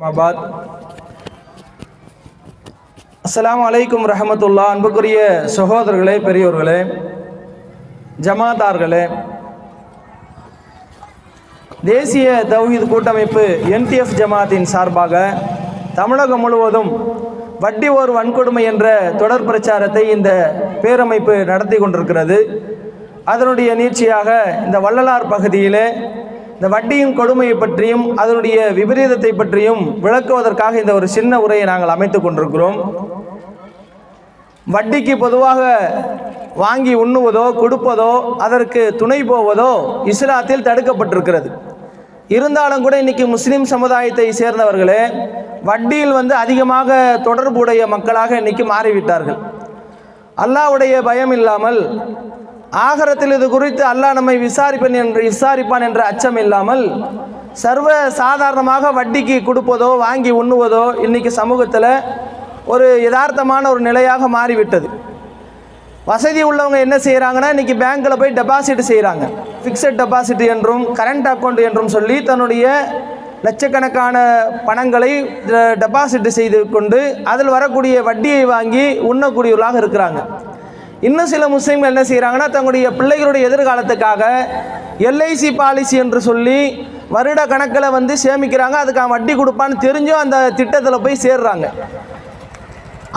மபாத் அஸ்லாம் அலைக்கும் ரஹமத்துல்லா. அன்புக்குரிய சகோதரர்களே பெரியோர்களே ஜமாதார்களே தேசிய தௌஹீத் கூட்டமைப்பு என்டிஎஃப் ஜமாத்தின் சார்பாக தமிழகம் முழுவதும் வட்டி ஓர் வன்கொடுமை என்ற தொடர் பிரச்சாரத்தை இந்த பேரமைப்பு நடத்தி கொண்டிருக்கிறது. அதனுடைய நீட்சியாக இந்த வள்ளலார் பகுதியிலே இந்த வட்டியின் கொடுமையை பற்றியும் அதனுடைய விபரீதத்தை பற்றியும் விளக்குவதற்காக இந்த ஒரு சின்ன உரையை நாங்கள் அமைத்துக் கொண்டிருக்கிறோம். வட்டிக்கு பொதுவாக வாங்கி உண்ணுவதோ கொடுப்பதோ அதற்கு துணை போவதோ இஸ்லாத்தில் தடுக்கப்பட்டிருக்கிறது. இருந்தாலும் கூட இன்னைக்கு முஸ்லீம் சமுதாயத்தை சேர்ந்தவர்களே வட்டியில் வந்து அதிகமாக தொடர்புடைய மக்களாக இன்னைக்கு மாறிவிட்டார்கள். அல்லாஹ்வுடைய பயம் இல்லாமல் ஆகரத்தில் இது குறித்து அல்லாஹ் நம்மை விசாரிப்பன் என்று விசாரிப்பான் என்ற அச்சம் இல்லாமல் சர்வ சாதாரணமாக வட்டிக்கு கொடுப்பதோ வாங்கி உண்ணுவதோ இன்னைக்கு சமூகத்தில் ஒரு யதார்த்தமான ஒரு நிலையாக மாறிவிட்டது. வசதி உள்ளவங்க என்ன செய்கிறாங்கன்னா இன்றைக்கி பேங்க்கில் போய் டெபாசிட் செய்கிறாங்க ஃபிக்ஸட் டெபாசிட் என்றும் கரண்ட் அக்கௌண்ட் என்றும் சொல்லி தன்னுடைய லட்சக்கணக்கான பணங்களை டெபாசிட் செய்து கொண்டு அதில் வரக்கூடிய வட்டியை வாங்கி உண்ணக்கூடியவர்களாக இருக்கிறாங்க. இன்னும் சில முஸ்லீம்கள் என்ன செய்கிறாங்கன்னா தங்களுடைய பிள்ளைகளுடைய எதிர்காலத்துக்காக எல்ஐசி பாலிசி என்று சொல்லி வருட கணக்கில் வந்து சேமிக்கிறாங்க. அதுக்கு அவன் வட்டி கொடுப்பான்னு தெரிஞ்சும் அந்த திட்டத்தில் போய் சேர்றாங்க.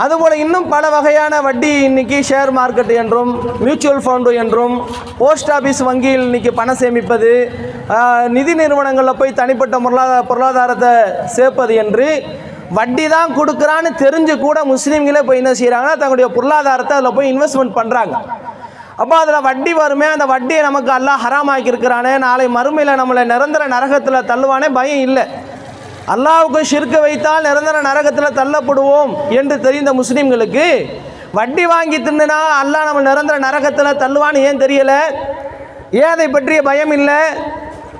அதுபோல் இன்னும் பல வகையான வட்டி இன்னைக்கு ஷேர் மார்க்கெட் என்றும் மியூச்சுவல் ஃபண்டு என்றும் போஸ்ட் ஆஃபீஸ் வங்கியில் இன்னைக்கு பணம் சேமிப்பது நிதி நிறுவனங்களில் போய் தனிப்பட்ட பொருளாதார பொருளாதாரத்தை சேர்ப்பது என்று வட்டி தான் கொடுக்குறான்னு தெரிஞ்சு கூட முஸ்லீம்களே போய் என்ன செய்கிறாங்கன்னா தங்களுடைய பொருளாதாரத்தை அதில் போய் இன்வெஸ்ட்மெண்ட் பண்ணுறாங்க அப்போ அதில் வட்டி வருமே அந்த வட்டியை நமக்கு எல்லாம் ஹராமாக்கியிருக்கிறானே நாளை மறுமையில் நம்மளை நிரந்தர நரகத்தில் தள்ளுவானே பயம் இல்லை. அல்லாவுக்கு சிறுக்க வைத்தால் நிரந்தர நரகத்தில் தள்ளப்படுவோம் என்று தெரிந்த முஸ்லீம்களுக்கு வட்டி வாங்கி தின்னுனா அல்லாஹ் நம்ம நிரந்தர நரகத்தில் தள்ளுவான்னு ஏன் தெரியலை? ஏன் அதை பற்றிய பயம் இல்லை?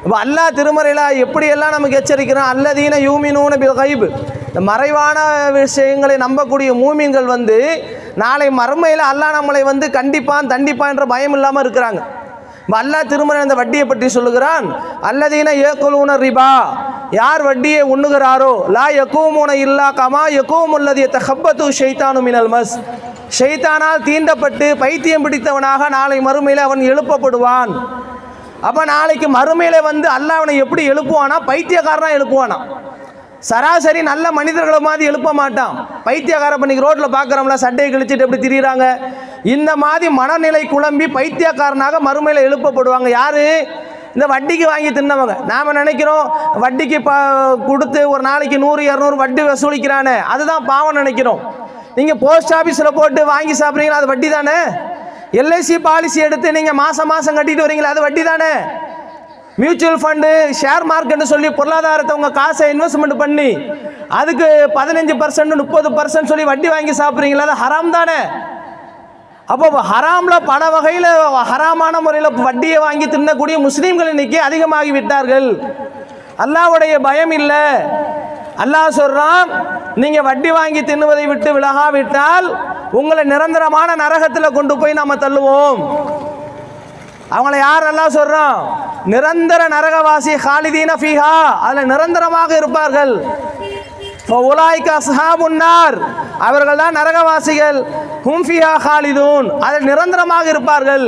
இப்போ அல்லாஹ் திருமறையில் எப்படியெல்லாம் நமக்கு எச்சரிக்கிறான்? அல்லதீன யூமினூன பில் கைபு. இந்த மறைவான விஷயங்களை நம்பக்கூடிய மூமின்கள் வந்து நாளை மறுமையில் அல்லாஹ் நம்மளை வந்து கண்டிப்பான் தண்டிப்பான் என்ற பயம் இல்லாமல் இருக்கிறாங்க. அல்லா அல்லாஹ் இந்த அந்த வட்டியை பற்றி சொல்லுகிறான். அல்லதீன ஏக்குலூன ரிபா. யார் வட்டியை உண்ணுகிறாரோ லா யக்கூமுன இல்லா கமா யக்கூம் உள்ளது தஹப்பத்து ஷைத்தானு மினல் மஸ். ஷைத்தானால் தீண்டப்பட்டு பைத்தியம் பிடித்தவனாக நாளை மறுமையில் அவன் எழுப்பப்படுவான். அப்போ நாளைக்கு மறுமையில் வந்து அல்லாஹ் அவனை எப்படி எழுப்புவானா? பைத்தியக்காரனாக எழுப்புவானா? சராசரி நல்ல மனிதர்களை மாதிரி எழுப்ப மாட்டான். பைத்தியக்கார பண்ணிக்கு ரோட்டில் பார்க்குறோம்ல சட்டையை கிழிச்சிட்டு எப்படி திரியிறாங்க? இந்த மாதிரி மனநிலை குழம்பி பைத்தியக்காரனாக மறுமையில் எழுப்பப்படுவாங்க. யார்? இந்த வட்டிக்கு வாங்கி தின்னவங்க. நாம் நினைக்கிறோம் வட்டிக்கு ப கொடுத்து ஒரு நாளைக்கு நூறு இரநூறு வட்டி வசூலிக்கிறானே. அதுதான் பாவம் நினைக்கிறோம். நீங்கள் போஸ்ட் ஆஃபீஸில் போட்டு வாங்கி சாப்பிட்றீங்களா அது வட்டி தானே எல்ஐசி பாலிசி எடுத்து நீங்கள் மாதம் மாதம் கட்டிட்டு வரீங்களா அது வட்டி தானே மியூச்சுவல் ஃபண்டு ஷேர் மார்க்கெட்னு சொல்லி பொருளாதாரத்தை உங்கள் காசை இன்வெஸ்ட்மெண்ட் பண்ணி அதுக்கு பதினஞ்சு பர்சன்ட் முப்பது பர்சன்ட் சொல்லி வட்டி வாங்கி சாப்பிட்றீங்களா? அது ஹராம் தானே. அப்போ ஹராமில் பல வகையில் ஹராமான முறையில் வட்டியை வாங்கி தின்னக்கூடிய முஸ்லீம்கள் இன்னைக்கு அதிகமாகி விட்டார்கள். அல்லாவுடைய பயம் இல்லை. அல்லாஹ் சொல்கிறான் நீங்கள் வட்டி வாங்கி தின்னுவதை விட்டு விலகாவிட்டால் உங்களை நிரந்தரமான நரகத்தில் கொண்டு போய் நாம் தள்ளுவோம். அவங்கள யாரெல்லாம் சொல்கிறான் நிரந்தர நரகவாசி ஹாலிதீன ஃபீஹா. அதில் நிரந்தரமாக இருப்பார்கள். உலாய்க்கு அஸ்ஹாபுன்னார் அவர்கள் தான் நரகவாசிகள். ஹும்ஃபியா ஹாலிதூன். அதில் நிரந்தரமாக இருப்பார்கள்.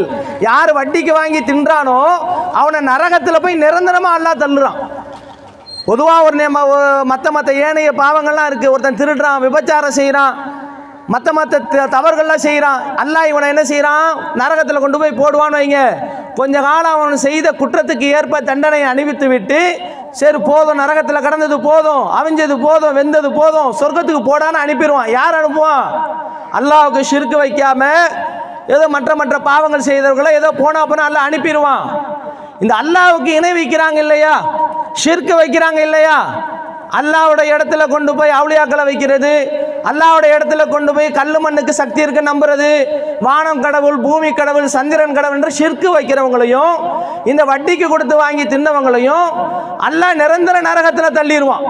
யார் வட்டிக்கு வாங்கி தின்றானோ அவனை நரகத்தில் போய் நிரந்தரமாக அல்லாஹ் தள்ளுறான். பொதுவாக ஒரு நேம மற்ற மற்ற ஏனைய பாவங்கள்லாம் இருக்குது ஒருத்தன் திருடுறான் விபச்சாரம் செய்கிறான் மற்ற மற்ற தவறுகள்லாம் செய்கிறான் அல்லாஹ் இவனை என்ன செய்கிறான் நரகத்தில் கொண்டு போய் போடுவான்னு வைங்க. கொஞ்ச காலம் அவன் செய்த குற்றத்துக்கு ஏற்ப தண்டனை அணிவித்து விட்டு சரி போதும் நரகத்தில் கடந்தது போதும் அவிஞ்சது போதும் வெந்தது போதும் சொர்க்கத்துக்கு போடான்னு அனுப்பிடுவான். யார் அனுப்புவான் அல்லாவுக்கு ஷிர்க்கு வைக்காம ஏதோ மற்ற மற்ற பாவங்கள் செய்தவர்களை ஏதோ போனா போனால் அல்ல அனுப்பிடுவான். இந்த அல்லாவுக்கு இணை வைக்கிறாங்க இல்லையா? ஷிர்க்கு வைக்கிறாங்க இல்லையா? அல்லாவோட இடத்துல கொண்டு போய் அவுளியாக்களை வைக்கிறது. அல்லாவுடைய இடத்துல கொண்டு போய் கல் மண்ணுக்கு சக்தி இருக்கு நம்புறது வானம் கடவுள் பூமி கடவுள் சந்திரன் கடவுள் என்று வைக்கிறவங்களையும் இந்த வட்டிக்கு கொடுத்து வாங்கி தின்னவங்களையும் அல்லாஹ் நிரந்தர நரகத்தில் தள்ளிடுவான்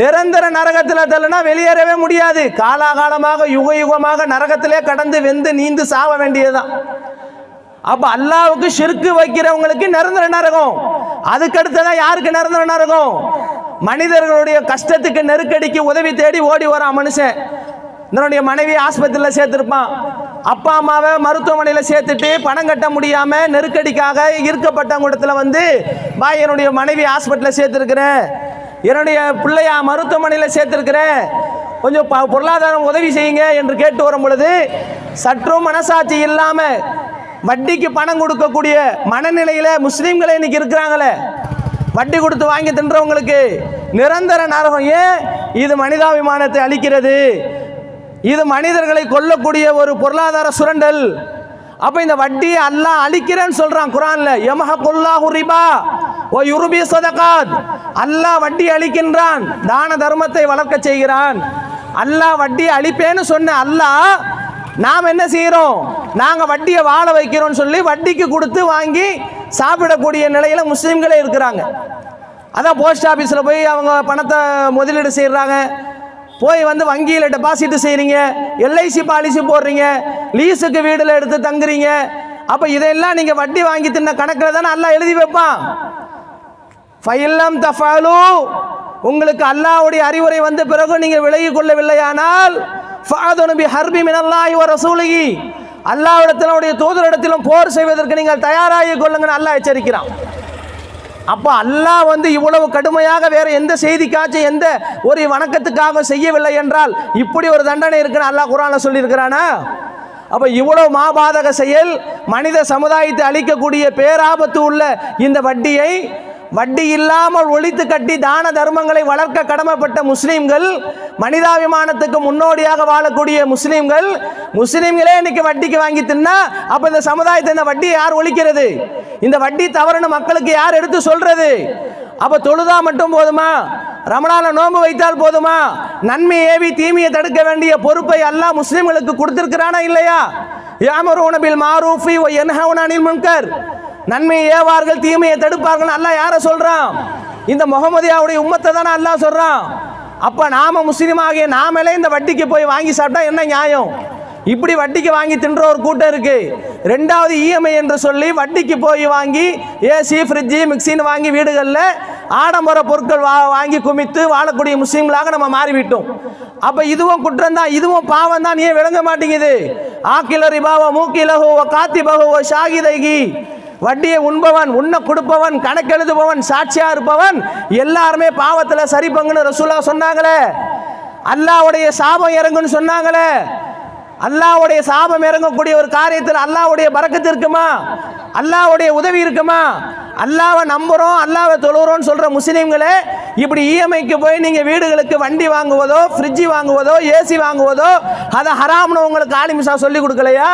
நிரந்தர நரகத்தில் தள்ளுனா வெளியேறவே முடியாது. காலாகாலமாக யுக யுகமாக நரகத்திலே கடந்து வெந்து நீந்து சாவ வேண்டியதுதான். அப்ப அல்லாவுக்கு ஷிர்க்கு வைக்கிறவங்களுக்கு நிரந்தர நரகம். அதுக்கடுத்ததான் யாருக்கு நிரந்தர நரகம்? மனிதர்களுடைய கஷ்டத்துக்கு நெருக்கடிக்கு உதவி தேடி ஓடி வரான் மனுஷன். தன்னுடைய மனைவி ஆஸ்பத்திரியில் சேர்த்துருப்பான். அப்பா அம்மாவை மருத்துவமனையில் சேர்த்துட்டு பணம் கட்ட முடியாமல் நெருக்கடிக்காக இருக்கப்பட்டவங்க வந்து பாய் என்னுடைய மனைவி ஹாஸ்பிட்டலில் சேர்த்துருக்குறேன். என்னுடைய பிள்ளையா மருத்துவமனையில் சேர்த்துருக்குறேன். கொஞ்சம் ப- பொருளாதாரம் உதவி செய்யுங்க என்று கேட்டு வரும் பொழுது சற்றும் மனசாட்சி இல்லாமல் வட்டிக்கு பணம் கொடுக்கக்கூடிய மனநிலையில் முஸ்லீம்களே இன்னைக்கு இருக்கிறாங்களே. வட்டி கொடுத்து வாங்கி தின்றவங்களுக்கு நிரந்தர நரகம். ஏன்? இது மனிதாபிமானத்தை அளிக்கிறது இது மனிதர்களை கொல்லக்கூடிய ஒரு பொருளாதார சுரண்டல். அப்ப இந்த வட்டியை அல்லாஹ் அழிக்கிறேன்னு சொல்றான் குரான்ல. யமஹ குல்லாஹு ரிபா ஓ யுருபி சதகாத். அல்லாஹ் வட்டி அளிக்கின்றான் தான தர்மத்தை வளர்க்க செய்கிறான். அல்லாஹ் வட்டி அழிப்பேன்னு சொன்ன அல்லாஹ் நாம் என்ன செய்கிறோம் நாங்கள் வட்டியை வாழ வைக்கிறோம்னு சொல்லி வட்டிக்கு கொடுத்து வாங்கி சாப்பிடக்கூடிய நிலையில் முஸ்லீம்களே இருக்கிறாங்க. அதான் போஸ்ட் ஆஃபீஸில் போய் அவங்க பணத்தை முதலீடு செய்கிறாங்க போய் வந்து வங்கியில் டெபாசிட் செய்கிறீங்க எல்ஐசி பாலிசி போடுறீங்க. லீஸுக்கு வீடில் எடுத்து தங்குறீங்க. அப்போ இதையெல்லாம் நீங்கள் வட்டி வாங்கி தின்ன கணக்கில் தானே எல்லாம் எழுதி வைப்பான். ஃபைல்லம் தஃபாலு. உங்களுக்கு அல்லாவுடைய அறிவுரை வந்த பிறகு நீங்கள் விலகி கொள்ளவில்லையானால் ஃபாதுனு ஹர்பி மினல்லாஹி வ ரசூலிஹி. அல்லாஹ்விடத்தினுடைய தூதரிடத்திலும் போர் செய்வதற்கு நீங்கள் தயாராகி கொள்ளுங்கன்னு அல்லாஹ் எச்சரிக்கிறான். அப்போ அல்லாஹ் வந்து இவ்வளவு கடுமையாக வேறு எந்த செய்திக்காச்சும் எந்த ஒரு வணக்கத்துக்காக செய்யவில்லை என்றால் இப்படி ஒரு தண்டனை இருக்குன்னு அல்லாஹ் குரான்ல சொல்லியிருக்கிறானா? அப்போ இவ்வளவு மாபாதக செயல் மனித சமுதாயத்தை அளிக்கக்கூடிய பேராபத்து உள்ள இந்த வட்டியை வட்டி இல்லாமல் ஒழித்து கட்டி தான தர்மங்களை வளர்க்க கடமைப்பட்ட முஸ்லீம்கள் மனிதாபிமானத்துக்கு முன்னோடியாக வாழக்கூடிய முஸ்லீம்கள் முஸ்லீம்களே இன்னைக்கு வட்டிக்கு வாங்கி தின்னா அப்ப இந்த சமுதாயத்தை இந்த வட்டி யார் ஒழிக்கிறது? இந்த வட்டி தவறுன்னு மக்களுக்கு யார் எடுத்து சொல்றது? அப்ப தொழுதா மட்டும் போதுமா? ரமணான நோன்பு வைத்தால் போதுமா? நன்மை ஏவி தீமையை தடுக்க வேண்டிய பொறுப்பை எல்லாம் முஸ்லீம்களுக்கு கொடுத்திருக்கிறானா இல்லையா? யாமரூன பில் மாரூஃபி வ யன்ஹவுன அனில் முன்கர். நன்மையை ஏவார்கள் தீமையை தடுப்பார்கள் அல்லா யாரை சொல்கிறான் இந்த முகமதியாவுடைய உம்மத்தை தானே அல்லா சொல்கிறான் அப்போ நாம முஸ்லீமாகிய நாமளே இந்த வட்டிக்கு போய் வாங்கி சாப்பிட்டா என்ன நியாயம்? இப்படி வட்டிக்கு வாங்கி தின்ற ஒரு கூட்டம் இருக்கு. ரெண்டாவது இஎம்ஐ என்று சொல்லி வட்டிக்கு போய் வாங்கி ஏசி ஃப்ரிட்ஜு மிக்சின்னு வாங்கி வீடுகளில் ஆடம்பர பொருட்கள் வா வாங்கி குமித்து வாழக்கூடிய முஸ்லீம்களாக நம்ம மாறிவிட்டோம். அப்போ இதுவும் குற்றம் தான் இதுவும் பாவம் தான் ஏன் விளங்க மாட்டேங்குது? ஆக்கில ரிபாவோ மூக்கிலஹோ காத்தி பகுவ ஷாகிதகி. வட்டியை உண்பவன் உண்ண கொடுப்பவன் கணக்கெழுதுபவன் சாட்சியா இருப்பவன் எல்லாருமே பாவத்தில் சரி பங்குன்னு ரசூலா சொன்னாங்களே. அல்லாவுடைய சாபம் இறங்குன்னு சொன்னாங்களே. அல்லாவுடைய சாபம் இறங்கக்கூடிய ஒரு காரியத்தில் அல்லாவுடைய பறக்கத்து இருக்குமா? அல்லாவுடைய உதவி இருக்குமா? அல்லாவை நம்புறோம் அல்லாவை தொழுகிறோம்னு சொல்ற முஸ்லீம்களே இப்படி இஎம்ஐக்கு போய் நீங்க வீடுகளுக்கு வண்டி வாங்குவதோ ஃப்ரிட்ஜ் வாங்குவதோ ஏசி வாங்குவதோ அதை ஹராம்னு உங்களுக்கு ஆலிமிசா சொல்லி கொடுக்கலையா?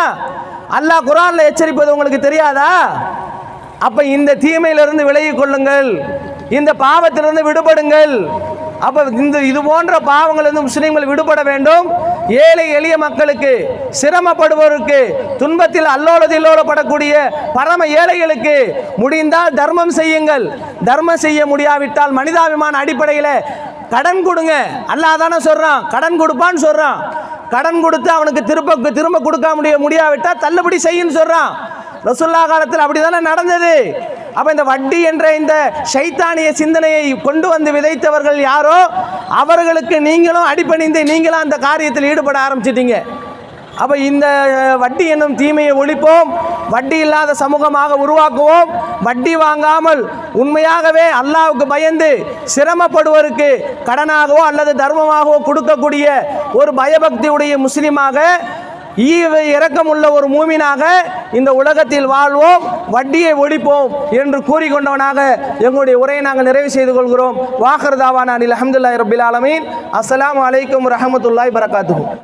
அல்லாஹ் குரான்ல எச்சரிப்பது உங்களுக்கு தெரியாதா? அப்ப இந்த தீமையிலிருந்து விலகி கொள்ளுங்கள். இந்த பாவத்திலிருந்து விடுபடுங்கள். அப்ப இந்த இது போன்ற பாவங்களிலிருந்து முஸ்லீம்கள் விடுபட வேண்டும். ஏழை எளிய மக்களுக்கு சிரமப்படுபவருக்கு துன்பத்தில் அல்லோலதில்லோலப்படக்கூடிய பரம ஏழைகளுக்கு முடிந்தால் தர்மம் செய்யுங்கள். தர்மம் செய்ய முடியாவிட்டால் மனிதாபிமான அடிப்படையில் கடன் கொடுங்க. அல்லாஹ் தானே சொல்றான் கடன் கொடுப்பான்னு சொல்றான். கடன் கொடுத்து அவனுக்கு திரும்ப திரும்ப கொடுக்க முடிய முடியாவிட்டால் தள்ளுபடி செய்யுன்னு சொல்கிறான் ரசுல்லா காலத்தில் அப்படிதானே நடந்தது. அப்போ இந்த வட்டி என்ற இந்த சைத்தானிய சிந்தனையை கொண்டு வந்து விதைத்தவர்கள் யாரோ? அவர்களுக்கு நீங்களும் அடிபணிந்து நீங்களும் அந்த காரியத்தில் ஈடுபட ஆரம்பிச்சிட்டீங்க. அப்போ இந்த வட்டி என்னும் தீமையை ஒழிப்போம். வட்டி இல்லாத சமூகமாக உருவாக்குவோம். வட்டி வாங்காமல் உண்மையாகவே அல்லாவுக்கு பயந்து சிரமப்படுவோருக்கு கடனாகவோ அல்லது தர்மமாகவோ கொடுக்கக்கூடிய ஒரு பயபக்தியுடைய முஸ்லீமாக இறக்கம் இரக்கமுள்ள ஒரு மூமினாக இந்த உலகத்தில் வாழ்வோம். வட்டியை ஒழிப்போம் என்று கூறிக்கொண்டவனாக எங்களுடைய உரையை நாங்கள் நிறைவு செய்து கொள்கிறோம். வாகர்தாவான அனில் அஹமதுல்லாஹி ரபில் ஆலமீன். அஸ்லாம் அலைக்கும் ரஹமத்துல்லாய் பரகாத்து